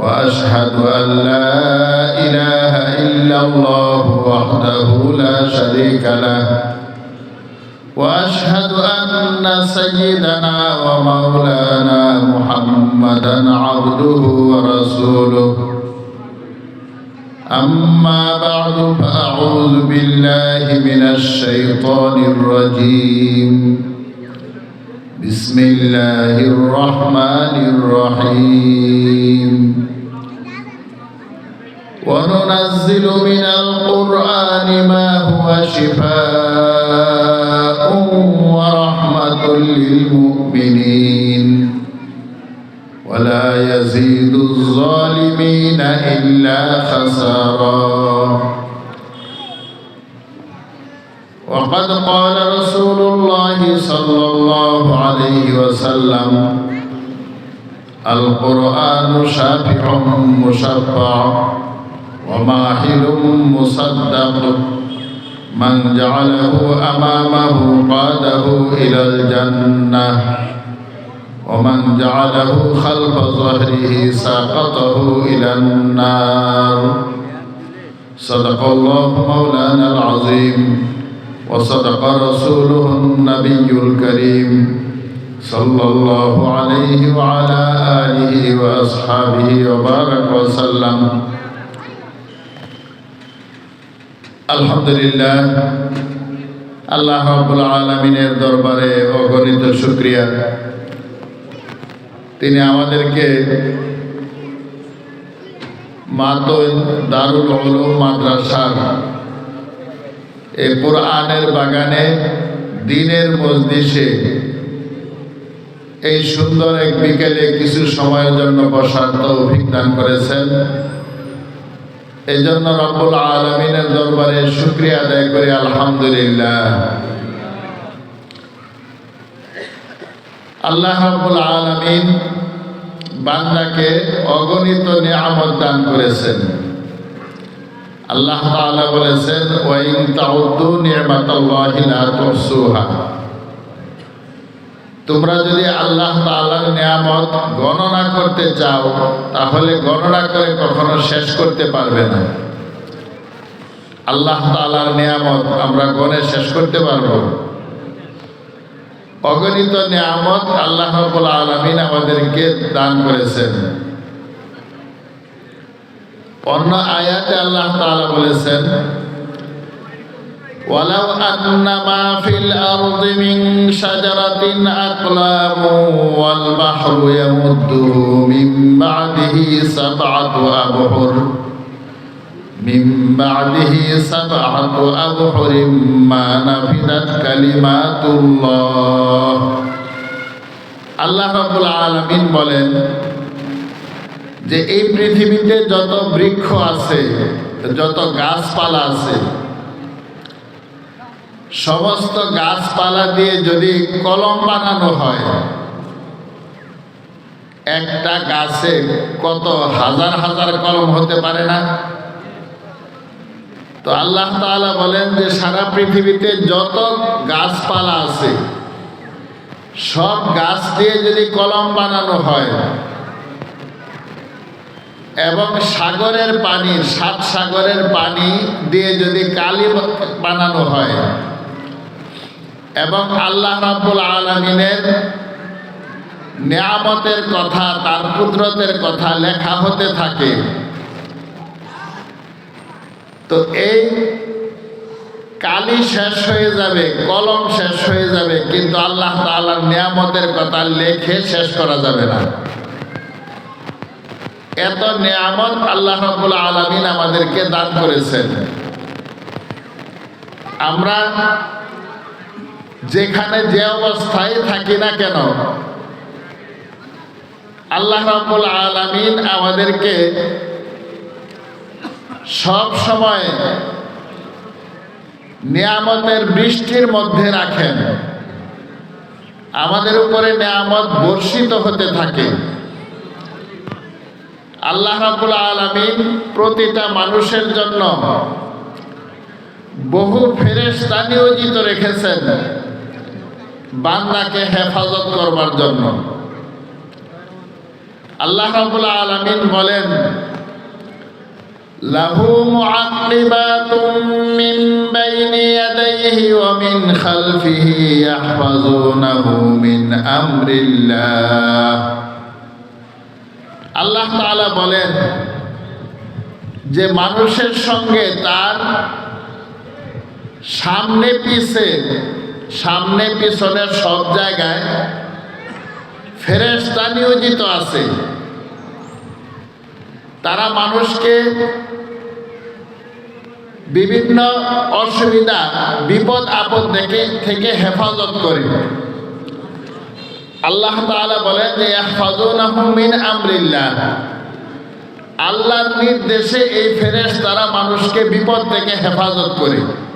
وأشهد أن لا إله إلا الله وحده لا شريك له. وأشهد أن سيدنا ومولانا محمدا عبده ورسوله. أما بعد فأعوذ بالله من الشيطان الرجيم. بسم الله الرحمن الرحيم. وننزل من القرآن ما هو شفاء ورحمة للمؤمنين. ولا يزيد الظالمين إلا خسارا. وقد قال رسول الله صلى الله عليه وسلم القرآن شافع مشفع. وماحل مصدق. من جعله أمامه قاده إلى الجنة. ومن جعله خلف ظهره ساقطه إلى النار. صدق الله مولانا العظيم. وصدق رسوله النبي الكريم. صلى الله عليه وعلى آله وأصحابه وبارك وسلم. আলহামদুলিল্লাহ। আল্লাহ রাব্বুল আলামিনের দরবারে অগণিত শুক্রিয়া। তিনি আমাদেরকে মাতো দারুল অলম মাদ্রাসার এই কোরআনের বাগানে, দিনের মসজিষে এই সুন্দর এক বিকেলে কিছু সময়ের জন্য বসার তৌফিক দান করেছেন। এই জন্য রব্বুল আলমিনের দরবারে শুক্রিয়া আদায় করি, আলহামদুলিল্লাহ। আল্লাহ রব্বুল আলমিন বান্দাকে অগণিত নিয়ামত দান করেছেন। আল্লাহ তাআলা বলেছেন, ওয়াইন তাউদ্দু নি'মাতাল্লাহি লা তুহসুহা। তোমরা যদি আল্লাহ তাআলার নিয়ামত গণনা করতে চাও, তাহলে গণনা করে কখনো শেষ করতে পারবে না। আল্লাহ তাআলার নিয়ামত আমরা গণে শেষ করতে পারব। অগণিত নিয়ামত আল্লাহ আলামিন আমাদেরকে দান করেছেন। অন্য আয়াতে আল্লাহ তাআলা বলেছেন ولو أن ما في الأرض من شجرة أقلام والبحر يمده من بعده سبعة أبحر من بعده سبعة أبحر ما نفدت كلمات الله আল্লাহ রাব্বুল আলামিন বলেন যে এই পৃথিবীতে যত বৃক্ষ আছে যত গাছপালা আছে সমস্ত গাছপালা দিয়ে যদি কলম বানানো হয়, একটা গাছে কত হাজার হাজার কলম হতে পারে না? তো আল্লাহ তাআলা বলেন যে সারা পৃথিবীতে যত গাছপালা আছে, সব গাছ দিয়ে যদি কলম বানানো হয় এবং সাগরের পানি, সাত সাগরের পানি দিয়ে যদি কালি বানানো হয় এবং আল্লাহ রাব্বুল আলমিনের নিয়ামতের কথা, তার কুদরতের কথা লেখা হতে থাকে। তো এই কালি শেষ হয়ে যাবে, কলম শেষ হয়ে যাবে, কিন্তু আল্লাহ তাআলার নিয়ামতের কথা লেখে শেষ করা যাবে না। এত নিয়ামত আল্লাহ রাব্বুল আলামিন আমাদেরকে দান করেছেন। আমরা যেখানে যে অবস্থায় থাকি না কেন, আল্লাহ রাব্বুল আলামিন আমাদেরকে সব সময় নিয়ামতের বৃষ্টির মধ্যে রাখেন। আমাদের উপরে নিয়ামত বর্ষিত হতে থাকে। আল্লাহ রাবুল আলমিন প্রতিটা মানুষের জন্য বহু ফেরেস্তা নিয়োজিত রেখেছেন। বান্দাকে হেফাজত করবার জন্য আল্লাহ রাবুল আলমিন বলেন له معقبات من بين يديه ومن خلفه يحفظونه من أمر الله আল্লাহ তাআলা বলেন যে মানুষের সঙ্গে তার সামনে পিছে সামনে পিছনের সব জায়গায় ফেরেশতা নিয়োজিত আছে। তারা মানুষকে বিভিন্ন অসুবিধা, বিপদ, আপদ দেখে, থেকে হেফাজত করে। আল্লাহ তাআলা বলেন যে মিন আমরিল্লাহ। আল্লাহর নির্দেশে এই ফেরেশ তারা মানুষকে বিপদ থেকে হেফাজত করে।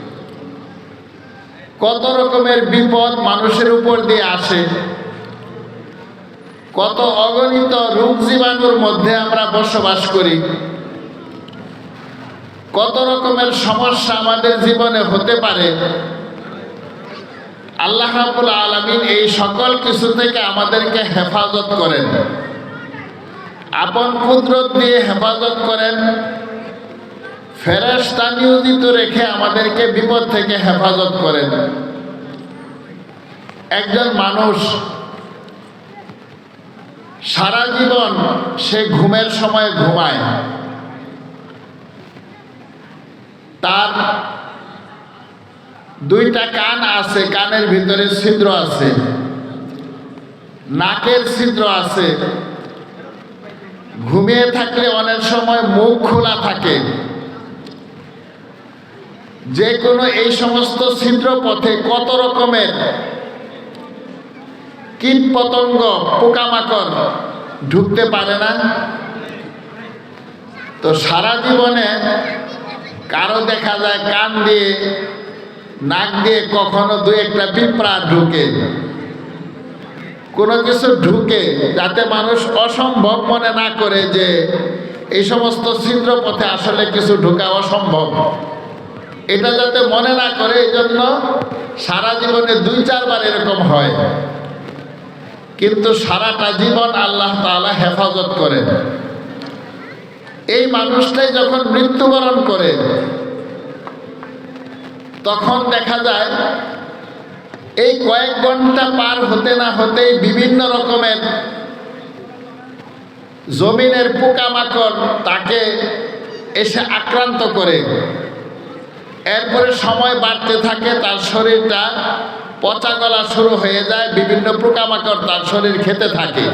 কত রকমের বিপদ মানুষের উপর দিয়ে আসে? কত অগণিত রোগ জীবাণুর মধ্যে আমরা বসবাস করি? কত রকমের সমস্যা আমাদের জীবনে হতে পারে? আল্লাহ রাবুল আলমিন এই সকল কিছু থেকে আমাদেরকে হেফাজত করেন। আপন কুদরত দিয়ে হেফাজত করেন। ফেরেস্তা নিয়োজিত রেখে আমাদেরকে বিপদ থেকে হেফাজত করেন। একজন মানুষ সারা জীবন সে ঘুমের সময় ঘুমায়। তার দুইটা কান আছে, কানের ভিতরে ছিদ্র আছে, নাকের ছিদ্র আছে। ঘুমিয়ে থাকলে অনেক সময় মুখ খোলা থাকে। যে কোনো এই সমস্ত ছিদ্র পথে কত রকমের কীট পতঙ্গ, পোকামাকড় ঢুকতে পারে না? তো সারা জীবনে কারও দেখা যায় কান দিয়ে, নাক দিয়ে কখনো দু একটা পিঁপড়া ঢুকে। কোনো কিছু ঢুকে যাতে মানুষ অসম্ভব মনে না করে যে এই সমস্ত ছিদ্র পথে আসলে কিছু ঢোকা অসম্ভব। এটা যাতে মনে না করে এই জন্য সারা জীবনে দুই, চারবার এরকম হয়। কিন্তু সারাটা জীবন আল্লাহ তাআলা হেফাজত করেন। এই মানুষটাই যখন মৃত্যুবরণ করে, তখন দেখা যায়, এই কয়েক ঘণ্টা পার হতে না হতেই বিভিন্ন রকমের জমিনের পোকামাকড় তাকে এসে আক্রান্ত করে। এরপরে সময় বাড়তে থাকে, তার শরীরটা পচা গলা শুরু হয়ে যায়, বিভিন্ন পোকামাকড় তার শরীর খেতে থাকে।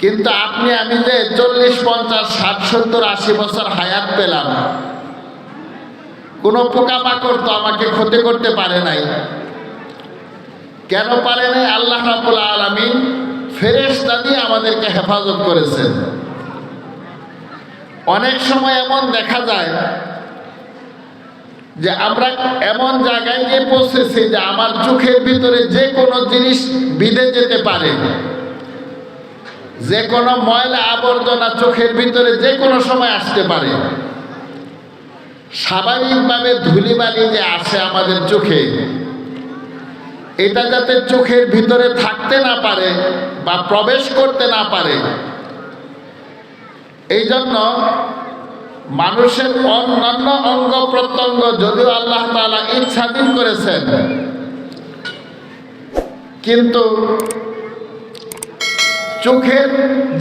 কিন্তু আপনি, আমি যে চল্লিশ, পঞ্চাশ, ষাট, সত্তর, আশি বছর হায়াত পেলাম, কোনো পোকামাকড় তো আমাকে ক্ষতি করতে পারে নাই। কেন পারে নাই? আল্লাহ রাবুল আলমিন ফেরেস্তা দিয়ে আমাদেরকে হেফাজত করেছেন। অনেক সময় এমন দেখা যায় যে আমরা এমন জায়গায় গিয়ে পৌঁছেছি যে আমার চোখের ভিতরে যে কোনো জিনিস বিধে যেতে পারে। যে কোনো ময়লা আবর্জনা চোখের ভিতরে যে কোনো সময় আসতে পারে। স্বাভাবিকভাবে ধুলিবালি যে আসে আমাদের চোখে, এটা যাতে চোখের ভিতরে থাকতে না পারে বা প্রবেশ করতে না পারে। এই জন্য মানুষের অন্যান্য অঙ্গ প্রত্যঙ্গ যদিও আল্লাহ তালা ইচ্ছাধীন করেছেন, কিন্তু চোখের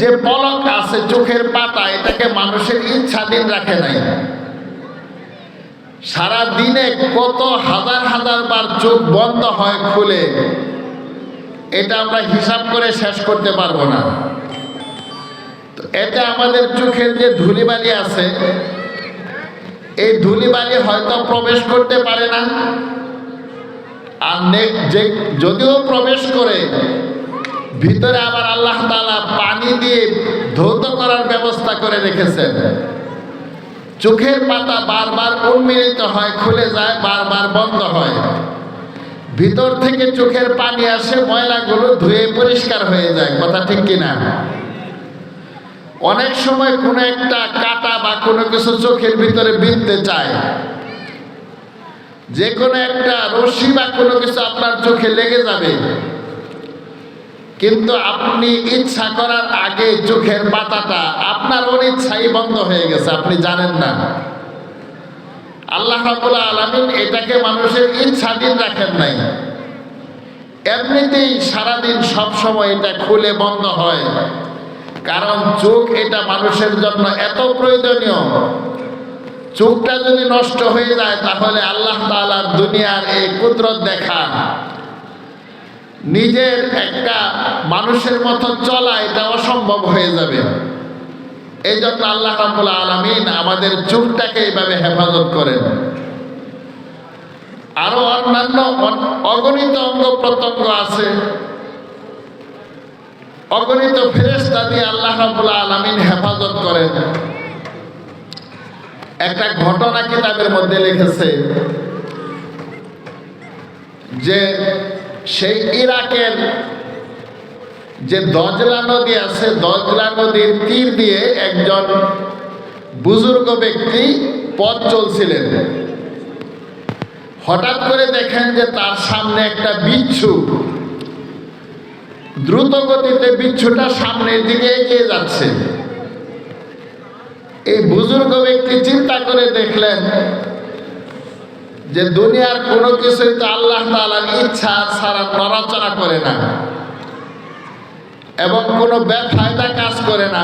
যে পলক আছে, চোখের পাতা, এটাকে মানুষের ইচ্ছাধীন রাখে নাই। সারা দিনে কত হাজার হাজার বার চোখ বন্ধ হয় খুলে, এটা আমরা হিসাব করে শেষ করতে পারব না। এটা আমাদের চোখের যে ধুলিবালি আছে, এই ধুলিবালি হয়তো প্রবেশ করতে পারে না। আর যে যদিও প্রবেশ করে, ভিতরে আবার আল্লাহ তালা পানি দিয়ে ধৌত করার ব্যবস্থা করে রেখেছেন। চোখের পাতা বারবার উন্মিলিত হয়, খুলে যায়, বারবার বন্ধ হয়। ভিতর থেকে চোখের পানি আসে, ময়লাগুলো ধুয়ে পরিষ্কার হয়ে যায়, কথা ঠিক কিনা? অনেক সময় কোনো একটা কাটা বা কোনো কিছু চোখের ভিতরে বিনতে চায়। যে কোনো একটা রশি বা কোনো কিছু আপনার চোখে লেগে যাবে। কিন্তু আপনি ইচ্ছা করার আগে চোখের পাতাটা আপনার অনিচ্ছাই বন্ধ হয়ে গেছে, আপনি জানেন না। আল্লাহ রাবুল আলমিন এটাকে মানুষের ইচ্ছাধীন রাখেন নাই। এমনিতেই সারাদিন সবসময় এটা খুলে বন্ধ হয়। কারণ চোখ এটা মানুষের জন্য এত প্রয়োজনীয়। চোখটা যদি নষ্ট হয়ে যায়, তাহলে আল্লাহ তালার দুনিয়ার এই কুদরত দেখা। নিজের একটা মানুষের মতো চলা, এটা অসম্ভব হয়ে যাবে। এই জন্য আল্লাহ রাবুল আলমিন আমাদের চোখটাকে এইভাবে হেফাজত করেন। আরও অন্যান্য অগণিত অঙ্গ প্রত্যঙ্গ আছে। অগণিত ফেরেস্তা দিয়ে আল্লাহ রাবুল আলমিন হেফাজত করেন। একটা ঘটনা কিতাবের মধ্যে লিখেছে যে সেই ইরাকের যে দজলা নদী আছে, দজলা নদীর তীর দিয়ে একজন বুজুর্গ ব্যক্তি পথ চলছিলেন। হঠাৎ করে দেখেন যে তার সামনে একটা বিচ্ছু। দ্রুত গতিতে বিচ্ছুটা সামনের দিকে এগিয়ে যাচ্ছে। এই বুজুর্গ ব্যক্তি চিন্তা করে দেখলেন যে দুনিয়ার কোনো কিছুই তো আল্লাহ তালার ইচ্ছা ছাড়া নড়াচড়া করে না এবং কোনো বেফায়দা কাজ করে না।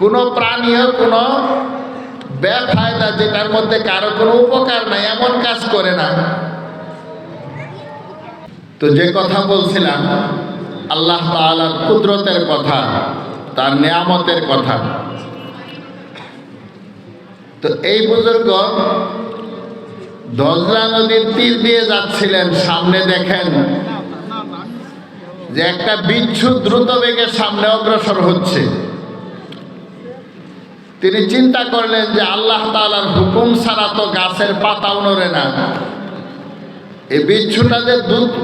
কোনো প্রাণীও কোনো বেফায়দা যেটার মধ্যে কারও কোনো উপকার নাই, এমন কাজ করে না। তো যে কথা বলছিলাম, আল্লাহ তালার কুদরতের কথা, তার নিয়ামতের কথা। তো এই বুজুর্গ দজলা নদীর তীর দিয়ে যাচ্ছিলেন, সামনে দেখেন যে একটা বিচ্ছু দ্রুত বেগে সামনে অগ্রসর হচ্ছে। তিনি চিন্তা করলেন যে আল্লাহ তালার হুকুম ছাড়া তো গাছের পাতাও নড়ে না। এই বিচ্ছুটা যে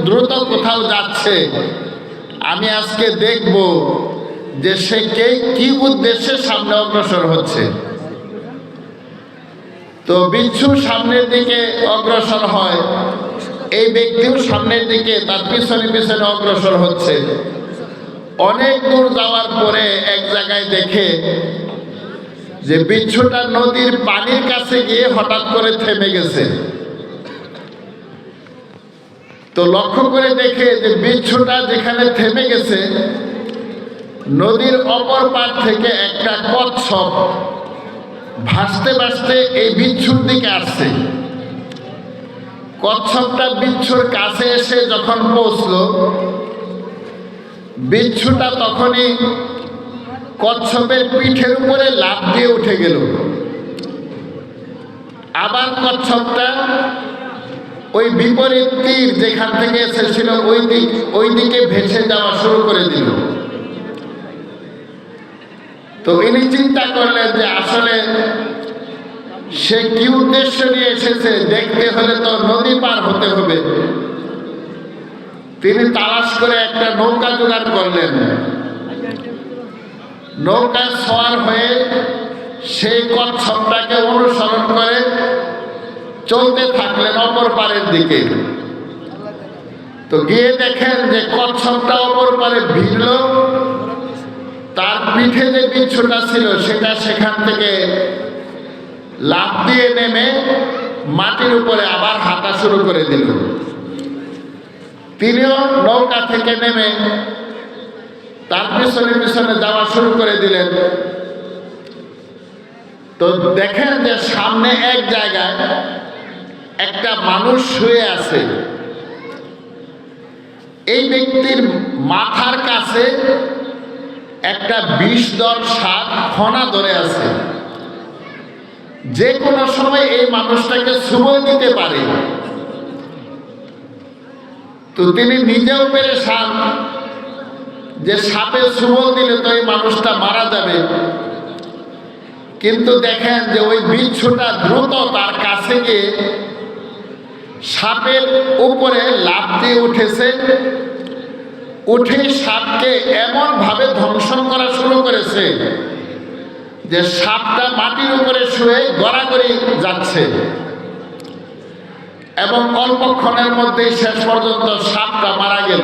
দ্রুত কোথাও যাচ্ছে, আমি আজকে দেখব যে সে কে, কি উদ্দেশ্যে সামনে অগ্রসর হচ্ছে। তো বিচ্ছু সামনের দিকে অগ্রসর হয়, এই ব্যক্তিও সামনের দিকে, তার পিছনে পিছনে অগ্রসর হচ্ছে। অনেক দূর যাওয়ার পরে এক জায়গায় দেখে যে বিচ্ছুটা নদীর পানির কাছে গিয়ে হঠাৎ করে থেমে গেছে। তো লক্ষ্য করে দেখে যে বিচ্ছুটা যেখানে থেমে গেছে, নদীর অপর পার থেকে একটা কচ্ছপ ভাসতে ভাসতে এই বিচ্ছুর দিকে আসছে। কচ্ছপটা বিচ্ছুর কাছে এসে যখন পৌঁছলো বিচ্ছুটা তখনই কচ্ছপের পিঠের উপরে লাভ দিয়ে উঠে গেল। আবার কচ্ছপটা ওই বিপরীত তীর যেখান থেকে এসেছিল, ওই দিক, ওই দিকে ভেসে যাওয়া শুরু করে দিল। তো ইনি চিন্তা করলেন যে আসলে সে কি উদ্দেশ্য নিয়ে এসেছে, দেখতে হলে তো নদী পার হতে হবে। তিনি তালাশ করে একটা নৌকা জোগাড় করলেন। নৌকা সওয়ার হয়ে সেই কচ্ছপটাকে অনুসরণ করে চলতে থাকলেন অপর পারের দিকে। তো গিয়ে দেখেন যে কচ্ছপটা অপর পারে ভিড়ল। তার পিঠে যে বিচ্ছুটা ছিল, সেটা সেখান থেকে লাভ দিয়ে নেমে মাটির উপরে আবার হাঁটা শুরু করে দিল। তিনিও নৌকা থেকে নেমে তার পিছনে পিছনে যাওয়া শুরু করে দিলেন। তো দেখেন যে সামনে এক জায়গায় একটা মানুষ শুয়ে আছে। এই ব্যক্তির মাথার কাছে একটা বিষ দর সাপ ফনা ধরে আছে। যে কোনো সময় এই মানুষটাকে সুবল দিতে পারে। তো তিনি নিজেও পেরেছান যে সাপে সুবল দিলে তো এই মানুষটা মারা যাবে। কিন্তু দেখেন যে ওই বিচ্ছুটা দ্রুত তার কাছে গিয়ে সাপের উপরে লাফ দিয়ে উঠেছে। উঠে সাপকে এমন ভাবে ধ্বংসন করা শুরু করেছে যে সাপটা মাটির উপরে শুয়ে গড়াগড়ি যাচ্ছে। এবং অল্পক্ষণের মধ্যেই শেষ পর্যন্ত সাপটা মারা গেল।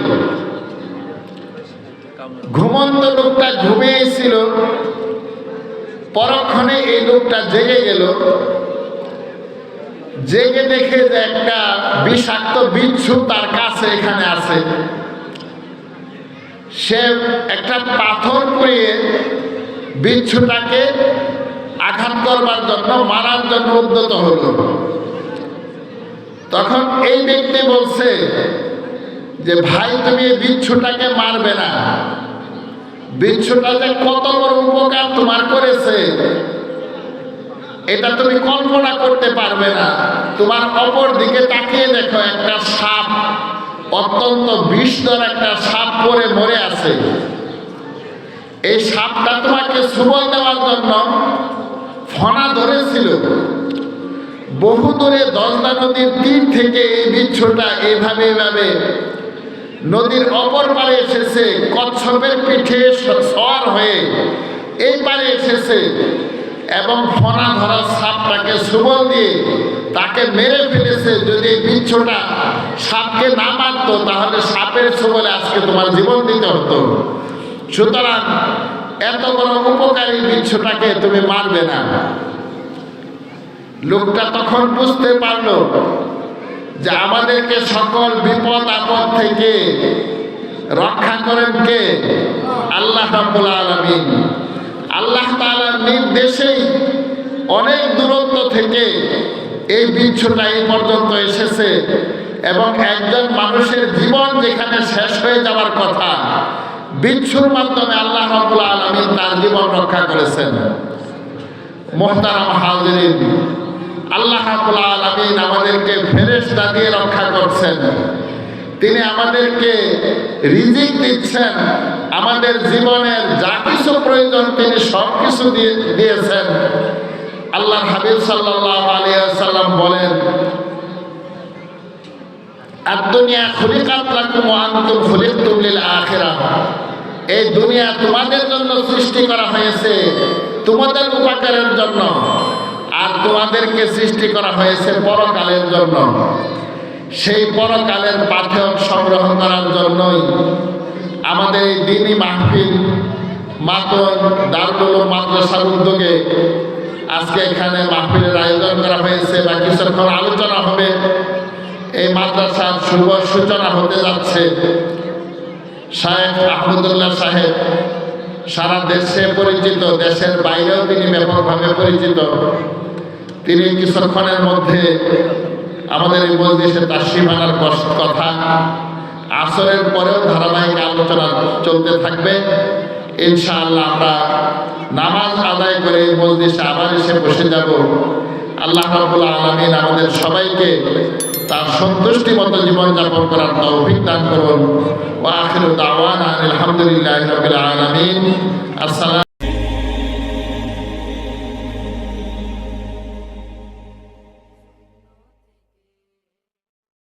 ঘুমন্ত লোকটা ঘুমিয়েছিল। পরক্ষণে এই লোকটা জেগে গেল। জেগে দেখে যে একটা বিষাক্ত বিচ্ছু তার কাছে এখানে আছে, সে একটা পাথর পুড়িয়ে বিচ্ছুটাকে আঘাত করবার জন্য, মারার জন্য উদ্যত হলো। তখন এই ব্যক্তি বলছে যে, ভাই, তুমি বিচ্ছুটাকে মারবে না। বিচ্ছুটা যে কত বড় উপকার তোমার করেছে এটা তুমি কল্পনা করতে পারবে না। তোমার অপর দিকে তাকিয়ে দেখো, একটা সাপ, অত্যন্ত বিষধর একটা সাপ পরে মরে আছে। এই সাপটা তোমাকে সুবল দেওয়ার জন্য ফনা ধরেছিল। বহু দূরে দশদা নদীর তীর থেকে এই বিচ্ছুটা এইভাবে এইভাবে নদীর অপর পারে এসেছে, কচ্ছপের পিঠে সর হয়ে এই পারে এসেছে। এবং ফনা ধরা সাপটাকে সুবল দিয়ে তাকে মেরে ফেলেছে, যদি এই বিচ্ছুটা সাপকে না মারত, তাহলে সাপের সুবলে আজকে তোমার জীবন দিতে হতো। সুতরাং এত বড় উপকারী বিচ্ছুটাকে তুমি মারবে না। লোকটা তখন বুঝতে পারল যে আমাদেরকে সকল বিপদ আপদ থেকে রক্ষা করেন কে? আল্লাহ রাব্বুল আল্লাহ তাআলার নির্দেশেই অনেক দূরত্ব থেকে এই বিচ্ছুটা এই পর্যন্ত এসেছে এবং একজন মানুষের জীবন যেখানে শেষ হয়ে যাওয়ার কথা বিচ্ছুর মাধ্যমে আল্লাহ রাব্বুল আলামিন তার জীবন রক্ষা করেছেন। মোহতারাম হাজিরিন, আল্লাহ রাব্বুল আলামিন আমাদেরকে ফেরেশতা দিয়ে রক্ষা করছেন। তিনি আমাদেরকে রিজিক দিচ্ছেন, আমাদের জীবনের যা কিছু প্রয়োজন তিনি সব কিছু দিয়ে, দিয়েছেন। আল্লাহ হাবিব সাল্লাল্লাহু আলাইহি সাল্লাম বলেন, আদ-দুনিয়া খুলিকাত লাকুম আনতুম খুলিকতুম লিল আখিরাহ। এই দুনিয়া তোমাদের জন্য সৃষ্টি করা হয়েছে, তোমাদের উপকারের জন্য, আর তোমাদেরকে সৃষ্টি করা হয়েছে পরকালের জন্য। সেই পরকালের পাঠক সংগ্রহ করার জন্যই আমাদের এই দিনই মাহফিল। মাতন দারুল মাদ্রাসার উদ্যোগে আজকে এখানে মাহফিলের আয়োজন করা হয়েছে বা কিছুক্ষণ আলোচনা হবে। এই মাদ্রাসার শুভ সূচনা হতে যাচ্ছে। সাহেব আহমদুল্লাহ সাহেব সারা দেশে পরিচিত, দেশের বাইরেও তিনি ব্যাপকভাবে পরিচিত। তিনি কিছুক্ষণের মধ্যে আমাদের এই তাসিম আনার কষ্ট- কথা আসরের পরেও ধারাবাহিক আলোচনা চলতে থাকবে। ইনশাআল্লাহ আমরা নামাজ আদায় করে এই মসজিদে আবার এসে বসে যাব। আল্লাহ রাব্বুল আলামিন আমাদের সবাইকে তার সন্তুষ্টি মতো জীবনযাপন করার তৌফিক দান করুন। ওয়া আখিরু দাওয়ানা আলহামদুলিল্লাহি রাব্বিল আসসালাম